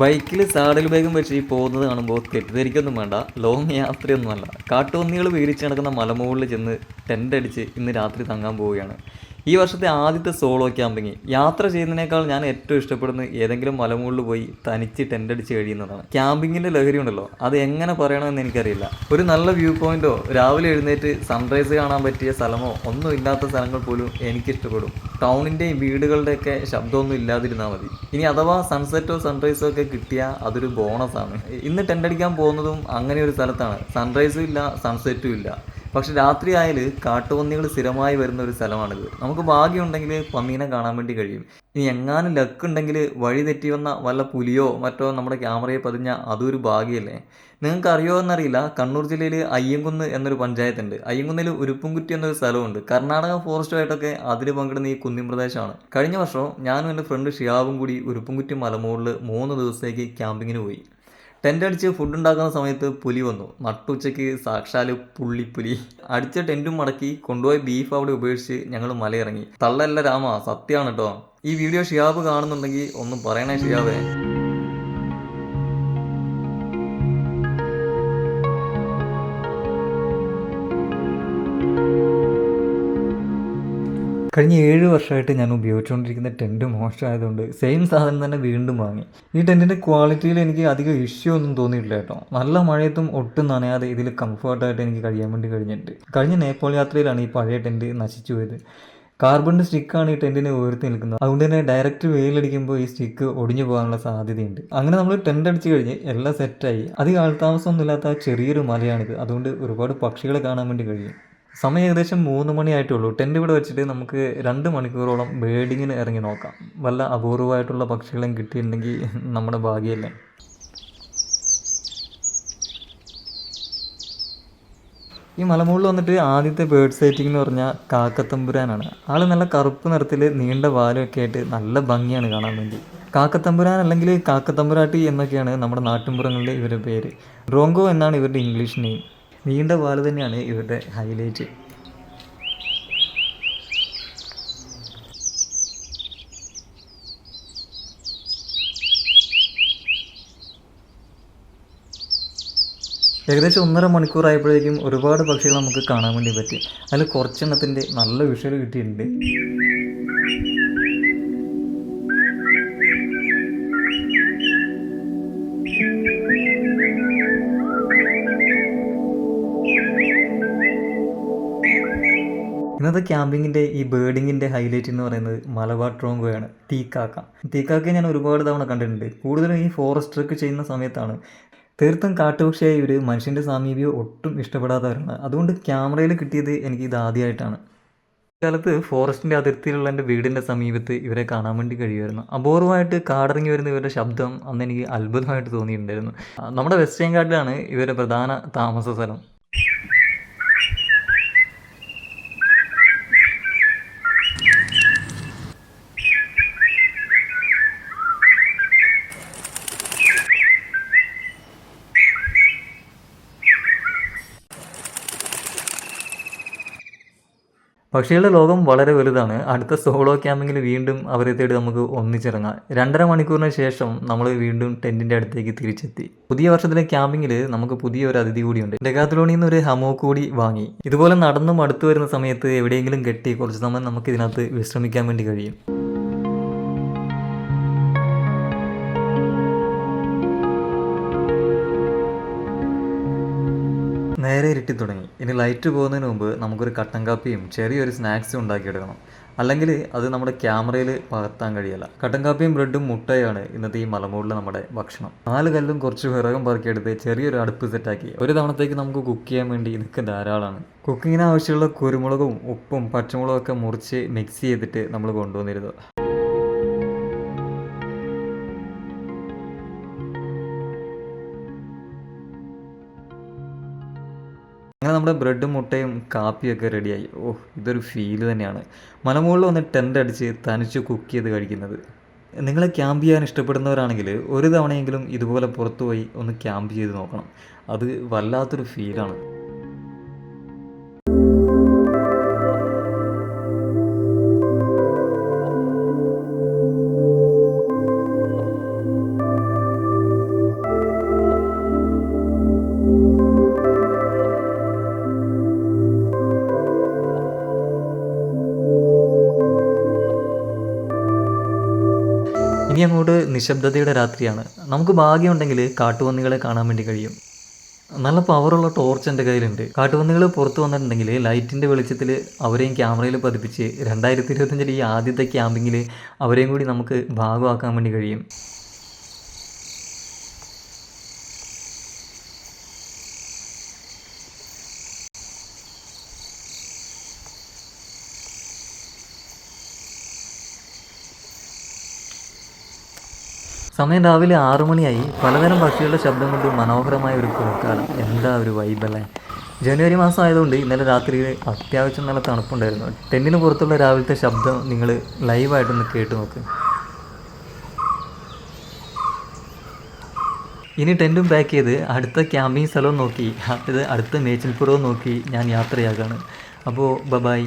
ബൈക്കിൽ സാഡൽ ബാഗും വെച്ച് ഈ പോകുന്നത് കാണുമ്പോൾ തെറ്റിദ്ധരിക്കൊന്നും വേണ്ട. ലോങ് യാത്രയൊന്നുമല്ല. കാട്ടുപന്നികൾ വീരിച്ച് നടക്കുന്ന മലമുകളിൽ ചെന്ന് ടെന്റ് അടിച്ച് ഇന്ന് രാത്രി തങ്ങാൻ പോവുകയാണ്. ഈ വർഷത്തെ ആദ്യത്തെ സോളോ ക്യാമ്പിങ് യാത്ര ചെയ്യുന്നതിനേക്കാൾ ഞാൻ ഏറ്റവും ഇഷ്ടപ്പെടുന്നത് ഏതെങ്കിലും മലമുകളിൽ പോയി തനിച്ച് ടെന്റ് അടിച്ച് കഴിയുന്നതാണ്. ക്യാമ്പിങ്ങിന്റെ ലഹരി ഉണ്ടല്ലോ അത് എങ്ങനെ പറയണമെന്ന് എനിക്കറിയില്ല. ഒരു നല്ല വ്യൂ പോയിന്റോ രാവിലെ എഴുന്നേറ്റ് സൺറൈസ് കാണാൻ പറ്റിയ സ്ഥലമോ ഒന്നും ഇല്ലാത്ത സ്ഥലങ്ങൾ പോലും എനിക്കിഷ്ടപ്പെടും. ടൗണിന്റെയും വീടുകളുടെയൊക്കെ ശബ്ദമൊന്നും ഇല്ലാതിരുന്നാൽ മതി. ഇനി അഥവാ സൺസെറ്റോ സൺറൈസോ ഒക്കെ കിട്ടിയാൽ അതൊരു ബോണസാണ് ഇന്ന് ടെന്റ് അടിക്കാൻ പോകുന്നതും അങ്ങനെ ഒരു സ്ഥലത്താണ്. സൺറൈസും ഇല്ല സൺസെറ്റും ഇല്ല. പക്ഷെ രാത്രി ആയാൽ കാട്ടുപന്നികൾ സ്ഥിരമായി വരുന്ന ഒരു സ്ഥലമാണിത്. നമുക്ക് ഭാഗ്യമുണ്ടെങ്കിൽ പന്നീനെ കാണാൻ വേണ്ടി കഴിയും. ഇനി എങ്ങാനും ലക്ക് ഉണ്ടെങ്കിൽ വഴി തെറ്റി വന്ന വല്ല പുലിയോ മറ്റോ നമ്മുടെ ക്യാമറയെ പതിഞ്ഞ അതൊരു ഭാഗ്യമല്ലേ? നിങ്ങൾക്ക് അറിയോ എന്നറിയില്ല. കണ്ണൂർ ജില്ലയിൽ അയ്യങ്കുന്ന് എന്നൊരു പഞ്ചായത്തുണ്ട്. അയ്യങ്കുന്നിൽ ഉരുപ്പുംകുറ്റി എന്നൊരു സ്ഥലമുണ്ട്. കർണാടക ഫോറസ്റ്റുമായിട്ടൊക്കെ അതിൽ പങ്കിടുന്ന ഈ കുന്നിൻ പ്രദേശമാണ്. കഴിഞ്ഞ വർഷം ഞാനും എന്റെ ഫ്രണ്ട് ഷിയാബും കൂടി ഉരുപ്പുംകുറ്റി മലമുകളിൽ മൂന്ന് ദിവസത്തേക്ക് ക്യാമ്പിങ്ങിന് പോയി. ടെന്റ് അടിച്ച് ഫുഡ് ഉണ്ടാക്കുന്ന സമയത്ത് പുലി വന്നു. നട്ടുച്ചയ്ക്ക് സാക്ഷാൽ പുള്ളിപ്പുലി. അടിച്ച ടെന്റും മടക്കി കൊണ്ടുപോയി ബീഫ് അവിടെ ഉപേക്ഷിച്ച് ഞങ്ങൾ മലയിറങ്ങി. തള്ളല്ല രാമ സത്യമാണ് കേട്ടോ ഈ വീഡിയോ ഷിയാബ് കാണുന്നുണ്ടെങ്കിൽ ഒന്നും പറയണേ ഷിയാബേ കഴിഞ്ഞ ഏഴ് വർഷമായിട്ട് ഞാൻ ഉപയോഗിച്ചുകൊണ്ടിരിക്കുന്ന ടെന്റ് മോശമായതുകൊണ്ട് സെയിം സാധനം തന്നെ വീണ്ടും വാങ്ങി. ഈ ടെന്റിന്റെ ക്വാളിറ്റിയിൽ എനിക്ക് അധികം ഇഷ്യൂ ഒന്നും തോന്നിയിട്ടില്ല കേട്ടോ. നല്ല മഴയത്തും ഒട്ടും നനയാതെ ഇതിൽ കംഫർട്ടായിട്ട് എനിക്ക് കഴിയാൻ വേണ്ടി കഴിഞ്ഞിട്ടുണ്ട്. കഴിഞ്ഞ നേപ്പാൾ യാത്രയിലാണ് ഈ പഴയ ടെന്റ് നശിച്ചു പോയത്. കാർബണിന്റെ സ്റ്റിക്കാണ് ഈ ടെന്റിനെ ഉയർത്തി നിൽക്കുന്നത്. അതുകൊണ്ട് തന്നെ ഡയറക്റ്റ് വെയിലടിക്കുമ്പോൾ ഈ സ്റ്റിക്ക് ഒടിഞ്ഞു പോകാനുള്ള സാധ്യതയുണ്ട്. അങ്ങനെ നമ്മൾ ടെന്റ് അടിച്ച് കഴിഞ്ഞ് എല്ലാം സെറ്റായി അധികം ആൾത്താമസമൊന്നുമില്ലാത്ത ചെറിയൊരു മലയാണിത്. അതുകൊണ്ട് ഒരുപാട് പക്ഷികളെ കാണാൻ വേണ്ടി കഴിയും. സമയം ഏകദേശം മൂന്ന് മണിയായിട്ടുള്ളൂ. ടെന്റ് ഇവിടെ വെച്ചിട്ട് നമുക്ക് രണ്ട് മണിക്കൂറോളം ബേഡിങ്ങിന് ഇറങ്ങി നോക്കാം. വല്ല അപൂർവമായിട്ടുള്ള പക്ഷികളും കിട്ടിയിട്ടുണ്ടെങ്കിൽ നമ്മുടെ ഭാഗ്യമല്ലേ? ഈ മലമുകളിൽ വന്നിട്ട് ആദ്യത്തെ ബേർഡ് സൈറ്റിംഗ് എന്ന് പറഞ്ഞാൽ കാക്കത്തമ്പുരാനാണ്. ആൾ നല്ല കറുപ്പ് നിറത്തിൽ നീണ്ട വാലൊക്കെ ആയിട്ട് നല്ല ഭംഗിയാണ് കാണാൻ വേണ്ടി. കാക്കത്തമ്പുരാൻ അല്ലെങ്കിൽ കാക്കത്തമ്പുരാട്ടി എന്നൊക്കെയാണ് നമ്മുടെ നാട്ടിൻപുറങ്ങളിലെ ഇവരുടെ പേര്. റോങ്കോ എന്നാണ് ഇവരുടെ ഇംഗ്ലീഷ് നെയിം. നീണ്ട പാൽ തന്നെയാണ് ഇവരുടെ ഹൈലൈറ്റ് ഏകദേശം ഒന്നര മണിക്കൂറായപ്പോഴേക്കും ഒരുപാട് പക്ഷികൾ നമുക്ക് കാണാൻ വേണ്ടി പറ്റി. അതിൽ കുറച്ചെണ്ണത്തിന്റെ നല്ല വിഷ്വൽ കിട്ടിയിട്ടുണ്ട്. ഇന്നത്തെ ക്യാമ്പിങ്ങിന്റെ ഈ ബേർഡിങ്ങിന്റെ ഹൈലൈറ്റ് എന്ന് പറയുന്നത് മലബാർ ട്രോങ്കോയാണ് തീക്കാക്ക. തീക്കാക്ക ഞാൻ ഒരുപാട് തവണ കണ്ടിട്ടുണ്ട്. കൂടുതലും ഈ ഫോറസ്റ്റ് ട്രക്ക് ചെയ്യുന്ന സമയത്താണ്. തീർത്തും കാട്ടുപക്ഷിയായി ഇവർ മനുഷ്യന്റെ സാമീപ്യം ഒട്ടും ഇഷ്ടപ്പെടാത്തവരാണ് അതുകൊണ്ട് ക്യാമറയിൽ കിട്ടിയത് എനിക്ക് ഇത് ആദ്യമായിട്ടാണ്. കാലത്ത് ഫോറസ്റ്റിന്റെ അതിർത്തിയിലുള്ള എന്റെ വീടിന്റെ സമീപത്ത് ഇവരെ കാണാൻ വേണ്ടി കഴിയുമായിരുന്നു. അപൂർവമായിട്ട് കാടിറങ്ങി വരുന്ന ഇവരുടെ ശബ്ദം അന്ന് എനിക്ക് അത്ഭുതമായിട്ട് തോന്നിയിട്ടുണ്ടായിരുന്നു. നമ്മുടെ വെസ്റ്റേൺ കാട്ടിലാണ് ഇവരുടെ പ്രധാന താമസ സ്ഥലം. പക്ഷികളുടെ ലോകം വളരെ വലുതാണ്. അടുത്ത സോളോ ക്യാമ്പിങ്ങിൽ വീണ്ടും അവരെ തേടി നമുക്ക് ഒന്നിച്ചിറങ്ങാം. രണ്ടര മണിക്കൂറിന് ശേഷം നമ്മൾ വീണ്ടും ടെന്റിന്റെ അടുത്തേക്ക് തിരിച്ചെത്തി. പുതിയ വർഷത്തിലെ ക്യാമ്പിങ്ങിൽ നമുക്ക് പുതിയ ഒരു അതിഥി കൂടിയുണ്ട്. ഡെഗാത്തുലോണിൽ നിന്ന് ഒരു ഹമോക്ക് കൂടി വാങ്ങി. ഇതുപോലെ നടന്നും അടുത്തു വരുന്ന സമയത്ത് എവിടെയെങ്കിലും കെട്ടി കുറച്ച് സമയം നമുക്ക് ഇതിനകത്ത് വിശ്രമിക്കാൻ വേണ്ടി കഴിയും. നേരെ ഇരുട്ടി തുടങ്ങി. ഇനി ലൈറ്റ് പോകുന്നതിന് മുമ്പ് നമുക്കൊരു കട്ടൻ കാപ്പിയും ചെറിയൊരു സ്നാക്സും ഉണ്ടാക്കിയെടുക്കണം. അല്ലെങ്കിൽ അത് നമ്മുടെ ക്യാമറയിൽ പകർത്താൻ കഴിയില്ല. കട്ടൻ കാപ്പിയും ബ്രെഡും മുട്ടയാണ് ഇന്നത്തെ ഈ മലമൂടിലെ നമ്മുടെ ഭക്ഷണം. നാല് കല്ലും കുറച്ച് വിറകും പറക്കിയെടുത്ത് ചെറിയൊരു അടുപ്പ് സെറ്റാക്കി ഒരു തവണത്തേക്ക് നമുക്ക് കുക്ക് ചെയ്യാൻ വേണ്ടി ഇതൊക്കെ ധാരാളമാണ്. കുക്കിങ്ങിന് ആവശ്യമുള്ള കുരുമുളകും ഉപ്പും പച്ചമുളകും ഒക്കെ മുറിച്ച് മിക്സ് ചെയ്തിട്ട് നമ്മൾ കൊണ്ടുവന്നിരുന്നു. നമ്മുടെ ബ്രെഡും മുട്ടയും കാപ്പിയൊക്കെ റെഡിയായി. ഓ ഇതൊരു ഫീൽ തന്നെയാണ്. മലമുകളിൽ വന്ന് ടെന്റ് അടിച്ച് തനിച്ച് കുക്ക് ചെയ്ത് കഴിക്കുന്നത്. നിങ്ങളെ ക്യാമ്പ് ചെയ്യാൻ ഇഷ്ടപ്പെടുന്നവരാണെങ്കിൽ ഒരു തവണയെങ്കിലും ഇതുപോലെ പുറത്തുപോയി ഒന്ന് ക്യാമ്പ് ചെയ്ത് നോക്കണം. അത് വല്ലാത്തൊരു ഫീലാണ് ഇനി അങ്ങോട്ട് നിശബ്ദതയുടെ രാത്രിയാണ്. നമുക്ക് ഭാഗ്യമുണ്ടെങ്കിൽ കാട്ടുപന്നികളെ കാണാൻ വേണ്ടി കഴിയും. നല്ല പവറുള്ള ടോർച്ച് എന്റെ കയ്യിലുണ്ട്. കാട്ടുപന്നികൾ പുറത്ത് വന്നിട്ടുണ്ടെങ്കിൽ ലൈറ്റിന്റെ വെളിച്ചത്തിൽ അവരെയും ക്യാമറയിൽ പതിപ്പിച്ച് രണ്ടായിരത്തി ഇരുപത്തഞ്ചിൽ ഈ ആദ്യത്തെ ക്യാമ്പിങ്ങിൽ അവരെയും കൂടി നമുക്ക് ഭാഗമാക്കാൻ വേണ്ടി കഴിയും. സമയം രാവിലെ ആറു മണിയായി. പലതരം പക്ഷികളുടെ ശബ്ദം കൊണ്ട് മനോഹരമായ ഒരു പൂക്കാലം എന്താ ഒരു വൈബല്ലേ ജനുവരി മാസം ആയതുകൊണ്ട് ഇന്നലെ രാത്രിയിൽ അത്യാവശ്യം നല്ല തണുപ്പുണ്ടായിരുന്നു. ടെന്നിന് പുറത്തുള്ള രാവിലത്തെ ശബ്ദം നിങ്ങൾ ലൈവായിട്ടൊന്ന് കേട്ട് നോക്ക്. ഇനി ടെന്റും പാക്ക് ചെയ്ത് അടുത്ത ക്യാമ്പിംഗ് സ്ഥലവും നോക്കി. അടുത്ത മേച്ചിൽപ്പുറവും നോക്കി ഞാൻ യാത്രയാകാണ്. അപ്പോൾ ബബായ് ബായ്